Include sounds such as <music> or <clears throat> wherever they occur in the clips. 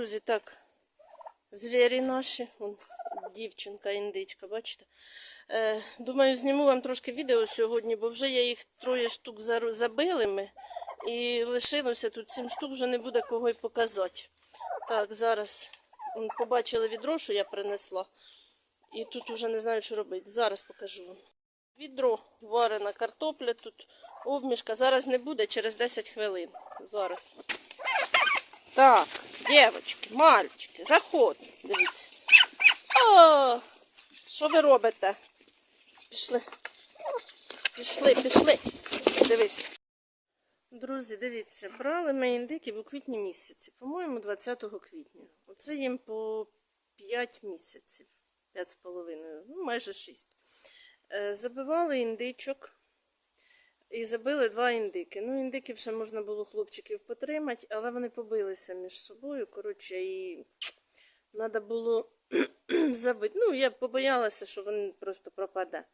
Друзі, так, звірі наші, Вон, дівчинка, індичка, бачите. Е, думаю, зніму вам трошки відео сьогодні, бо вже я їх троє штук забили ми. І лишилося тут сім штук, вже не буде кого й показати. Так, зараз побачили відро, що я принесла. І тут вже не знаю, що робити. Зараз покажу вам. Відро, варена картопля, тут обмішка. Зараз не буде через 10 хвилин. Зараз. Так, дівчатки, мальчики, заходьте, дивіться. О, що ви робите? Пішли. Пішли, пішли. Дивись. Друзі, дивіться, брали ми індиків у квітні місяці, по-моєму, 20 квітня. Оце їм по 5 місяців, 5,5, ну майже 6. Е, Забивали індичок і забили два індики. Ну, індиків ще можна було хлопчиків потримати, але вони побилися між собою. Коротше, і треба було <clears throat> забити. Ну, я побоялася, що він просто пропаде.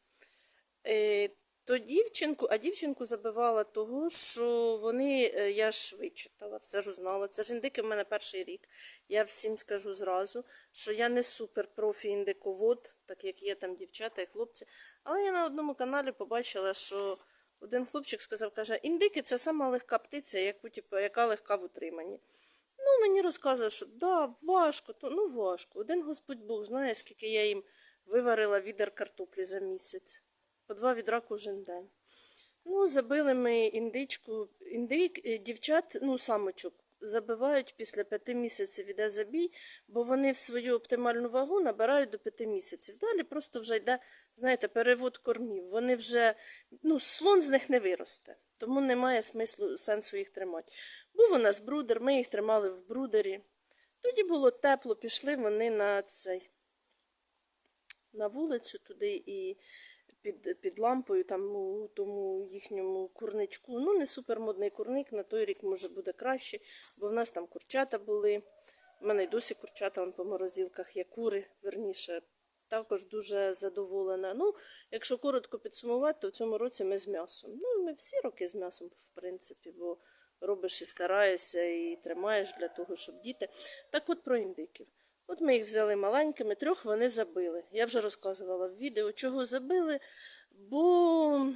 Е, то дівчинку, а дівчинку забивала того, що вони, е, я ж вичитала, все ж узнала. Це ж індики в мене перший рік. Я всім скажу зразу, що я не супер профі індиковод, так як є там дівчата і хлопці. Але я на одному каналі побачила, що один хлопчик сказав, каже, індики це сама легка птиця, яку, типу, яка легка в утриманні. Ну, мені розказує, що да, важко, то ну важко. Один Господь Бог знає, скільки я їм виварила відер картоплі за місяць. По два відра кожен день. Ну, забили ми індичку, індик, е, дівчат, ну, самочок, забивають після п'яти місяців іде забій, бо вони в свою оптимальну вагу набирають до п'яти місяців. Далі просто вже йде, знаєте, перевод кормів. Вони вже, ну, слон з них не виросте, тому немає смислу сенсу їх тримати. Був у нас брудер, ми їх тримали в брудері. Тоді було тепло, пішли вони на цей на вулицю туди і під, під лампою, там у тому їхньому курничку. Ну, не супермодний курник, на той рік може буде краще, бо в нас там курчата були. У мене й досі курчата вон, по морозилках є кури, верніше. Також дуже задоволена. Ну, якщо коротко підсумувати, то в цьому році ми з м'ясом. Ну, ми всі роки з м'ясом, в принципі, бо робиш і стараєшся, і тримаєш для того, щоб діти. Так от про індиків. От ми їх взяли маленькими, трьох вони забили. Я вже розказувала в відео, чого забили, бо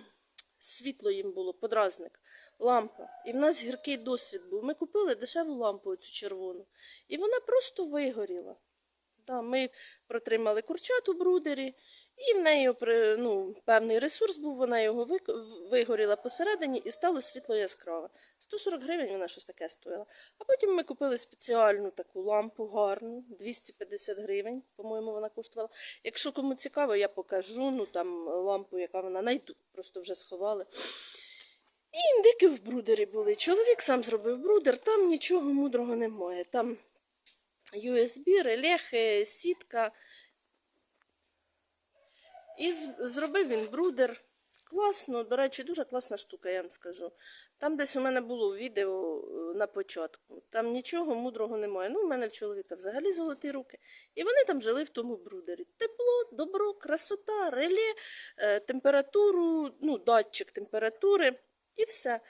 світло їм було, подразник, лампа. І в нас гіркий досвід був. Ми купили дешеву лампу, цю червону, і вона просто вигоріла. Да, ми протримали курчат у брудері, і в неї ну, певний ресурс був, вона його вигоріла посередині і стало світло яскраве. 140 гривень вона щось таке стоїла. А потім ми купили спеціальну таку лампу гарну, 250 гривень, по-моєму, вона коштувала. Якщо кому цікаво, я покажу. Ну там лампу, яка вона найду, просто вже сховали. І індики в брудері були. Чоловік сам зробив брудер, там нічого мудрого немає. Там USB, релехи, сітка. І зробив він брудер. Класно, до речі, дуже класна штука, я вам скажу. Там десь у мене було відео е, на початку. Там нічого мудрого немає. Ну, у мене в чоловіка взагалі золоті руки. І вони там жили в тому брудері. Тепло, добро, красота, реле, е, температуру, ну, датчик температури і все.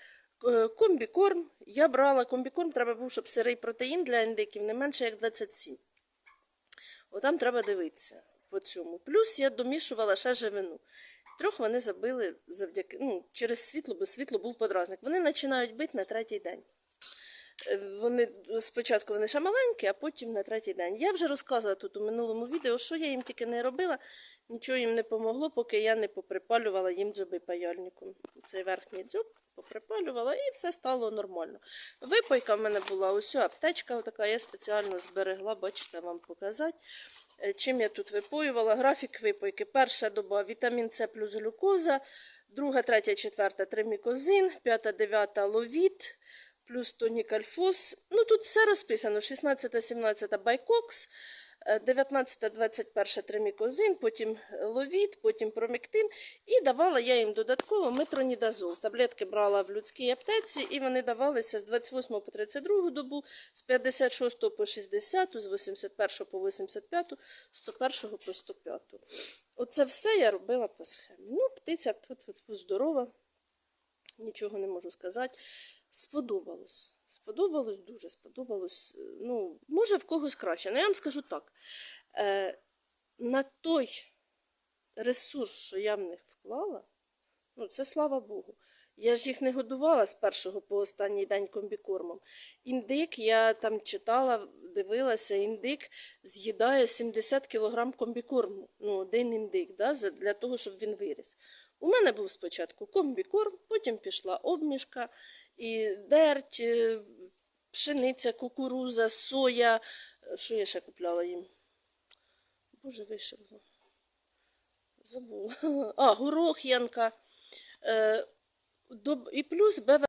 Е, Комбікорм. Я брала комбікорм, треба був, щоб сирий протеїн для індиків не менше як 27. Отам треба дивитися по цьому. Плюс я домішувала ще живину. Трьох вони забили завдяки, ну, через світло, бо світло був подразник. Вони починають бити на третій день. Е, Вони спочатку вони ще маленькі, а потім на третій день. Я вже розказувала тут у минулому відео, що я їм тільки не робила, нічого їм не помогло, поки я не поприпалювала їм дзьоби паяльником. Цей верхній дзьоб поприпалювала і все стало нормально. Випойка в мене була ось аптечка, така я спеціально зберегла, бачите, вам показати. Е, Чим я тут випоювала? Графік випойки. Перша доба вітамін С плюс глюкоза, друга, третя, четверта тримікозин, п'ята, дев'ята ловіт, плюс тонікальфос. Ну тут все розписано: 16, 17 байкокс, 19, 21 тримікозин, потім ловіт, потім промектин. І давала я їм додатково метронідазол. Таблетки брала в людській аптеці, і вони давалися з 28 по 32 добу, з 56 по 60, з 81 по 85, з 101 по 105. Оце все я робила по схемі. Ну, птиця тьфу-тьфу-тьфу, здорова, нічого не можу сказати. Сподобалось. Сподобалось дуже, сподобалось. Ну, Може, в когось краще. Ну, я вам скажу так. Е, на той ресурс, що я в них вклала, ну, це слава Богу. Я ж їх не годувала з першого по останній день комбікормом. Індик, я там читала, дивилася, індик з'їдає 70 кг комбікорму. Ну, один індик, да, для того, щоб він виріс. У мене був спочатку комбікорм, потім пішла обмішка, і дерть, е, пшениця, кукуруза, соя. Що я ще купляла їм? Боже, вишивла. Забула. А, горох янка. Е, і плюс БВ.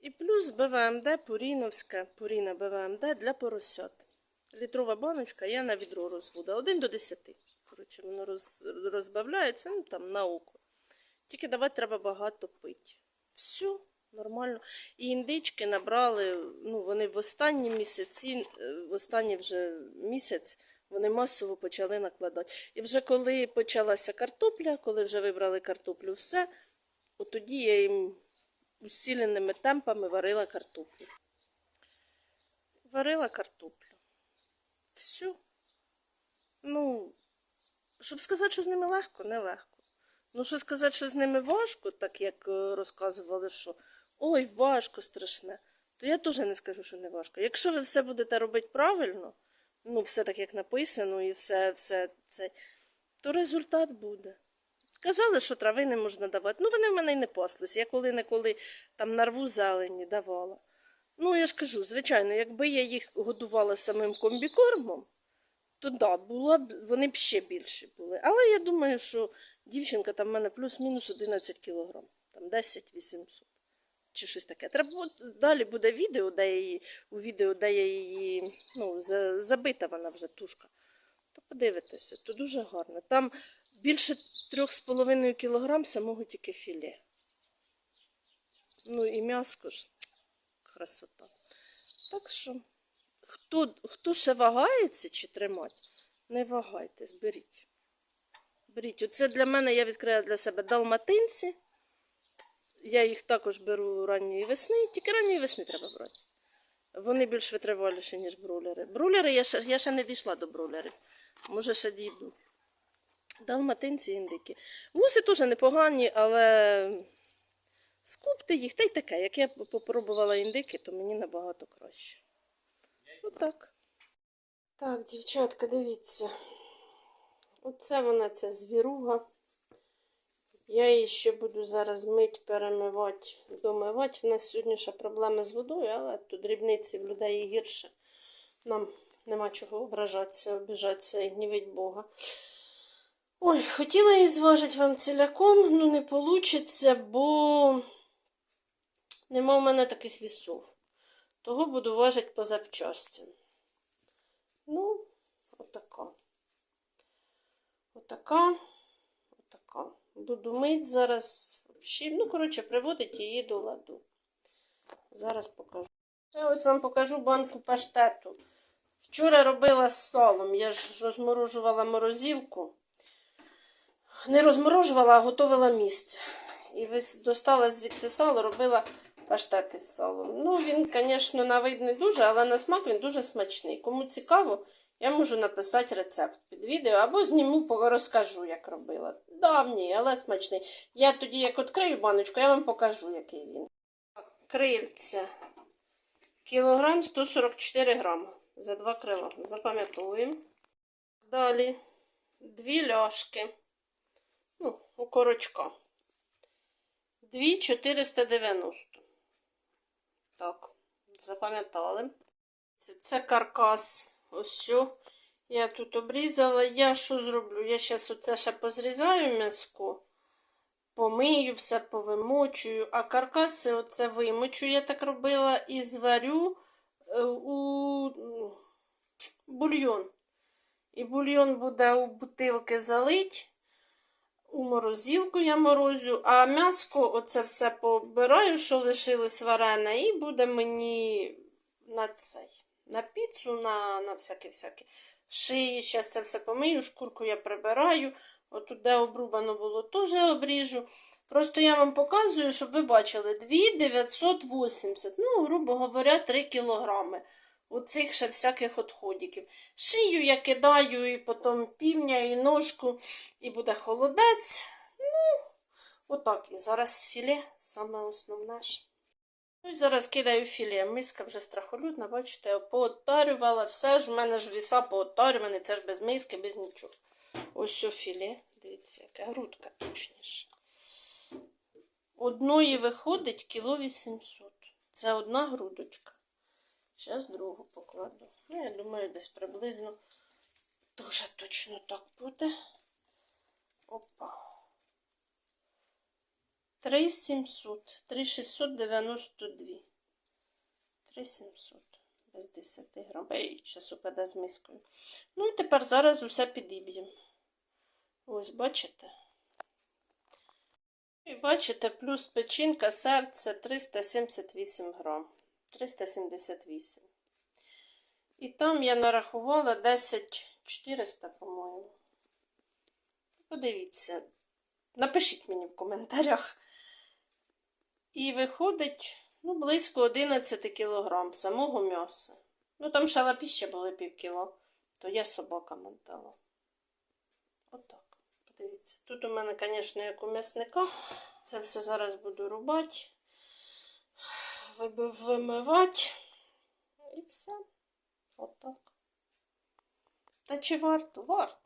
І плюс БВМД Пуріновська, Пуріна БВМД для поросят. Літрова баночка, я на відро розводу. 1 до 10. Коротше, воно роз, розбавляється, ну там на око. Тільки давати треба багато пити. Все, нормально. І індички набрали, ну, вони в останні місяці, е, в останній вже місяць вони масово почали накладати. І вже коли почалася картопля, коли вже вибрали картоплю, все, от тоді я їм усіленими темпами варила картоплю. Варила картоплю. Все. Ну, щоб сказати, що з ними легко, нелегко. Ну, що сказати, що з ними важко, так як е, розказували, що ой, важко страшне, то я теж не скажу, що не важко. Якщо ви все будете робити правильно, ну, все так, як написано, і все, все це, то результат буде. Казали, що трави не можна давати. Ну, вони в мене й не паслись. Я коли-неколи там нарву зелені давала. Ну, я ж кажу, звичайно, якби я їх годувала самим комбікормом, то да, було б, вони б ще більші були. Але я думаю, що дівчинка там в мене плюс-мінус 11 кілограм, там 10 800 чи щось таке. Треба далі буде відео, де її, у відео, де я її, ну, за- забита вона вже тушка. То подивитися, то дуже гарно. Там більше 3,5 кілограм самого тільки філе. Ну і м'яско ж красота. Так що, хто, хто ще вагається чи тримати, не вагайтесь, беріть. Беріть. Оце для мене я відкрила для себе далматинці. Я їх також беру ранньої весни, тільки ранньої весни треба брати. Вони більш витриваліші, ніж брулери. Брулери я ще, я ще не дійшла до брулерів. Може, ще дійду. Далматинці індики. Гуси теж непогані, але скупте їх, та й таке. Як я попробувала індики, то мені набагато краще. Отак. Так, дівчатка, дивіться. Оце вона, ця звіруга. Я її ще буду зараз мить, перемивати, домивати. У нас сьогодні ще проблеми з водою, але тут дрібниці в людей гірше. Нам нема чого ображатися, обіжатися і гнівить Бога. Ой, хотіла її зважити вам ціляком, ну не вийде, бо нема в мене таких вісов. Того буду важити по запчастям. Ну, отака. Отака. Отака. Буду мить зараз. Ну, коротше, приводить її до ладу. Зараз покажу. Я ось вам покажу банку паштету. Вчора робила з салом. Я ж розморожувала морозилку. Не розморожувала, а готувала місце. І достала звідти сало, робила паштет із салом. Ну, він, звісно, на вид не дуже, але на смак він дуже смачний. Кому цікаво, я можу написати рецепт під відео або зніму, розкажу, як робила. Давній, але смачний. Я тоді, як відкрию баночку, я вам покажу, який він. Крильця. Кілограм 144 грами. За два крила. Запам'ятовуємо. Далі дві ляшки. Ну, у корочка. 2,490. Так, запам'ятали. Це каркас. Ось. Я тут обрізала. Я що зроблю? Я зараз оце ще позрізаю м'язко, помию, все повимочую, а каркаси оце вимочу, я так робила, і зварю е, у бульйон. І бульйон буде у бутилки залить. У морозилку я морозю, а м'яско оце все побираю, що лишилось варене, і буде мені на цей, на піцу, на, на всяке-всяке. Шиї, зараз це все помию, шкурку я прибираю. Отут, де обрубано було, теж обріжу. Просто я вам показую, щоб ви бачили, 2,980, ну, грубо говоря, 3 кілограми. оцих ще всяких отходиків. Шию я кидаю і потім півня, і ножку, і буде холодець. Ну, отак. І зараз філе, саме основне. Ну і зараз кидаю філе. Миска вже страхолюдна, бачите, поотарювала, все ж в мене ж віса поотарювані, це ж без миски, без нічого. Ось що філе. Дивіться, яка грудка точніше. Одної виходить кіло 800. Це одна грудочка. Зараз другу покладу. Ну, я думаю, десь приблизно дуже точно так буде. Опа. 3700. 3692. 3700. Без 10 грам. Зараз упаде з мискою. Ну і тепер зараз усе підіб'ємо. Ось, бачите? І бачите, плюс печінка, серце 378 грам. 378. І там я нарахувала 10 400, по-моєму. Подивіться. Напишіть мені в коментарях. І виходить, ну, близько 11 кілограм самого м'яса. Ну, там ще лапіще було пів кіло, то я собака мотала. Отак. Подивіться. Тут у мене, звісно, як у м'ясника. Це все зараз буду рубати, вимивати. І все. Отак. Та чи варто? Варто.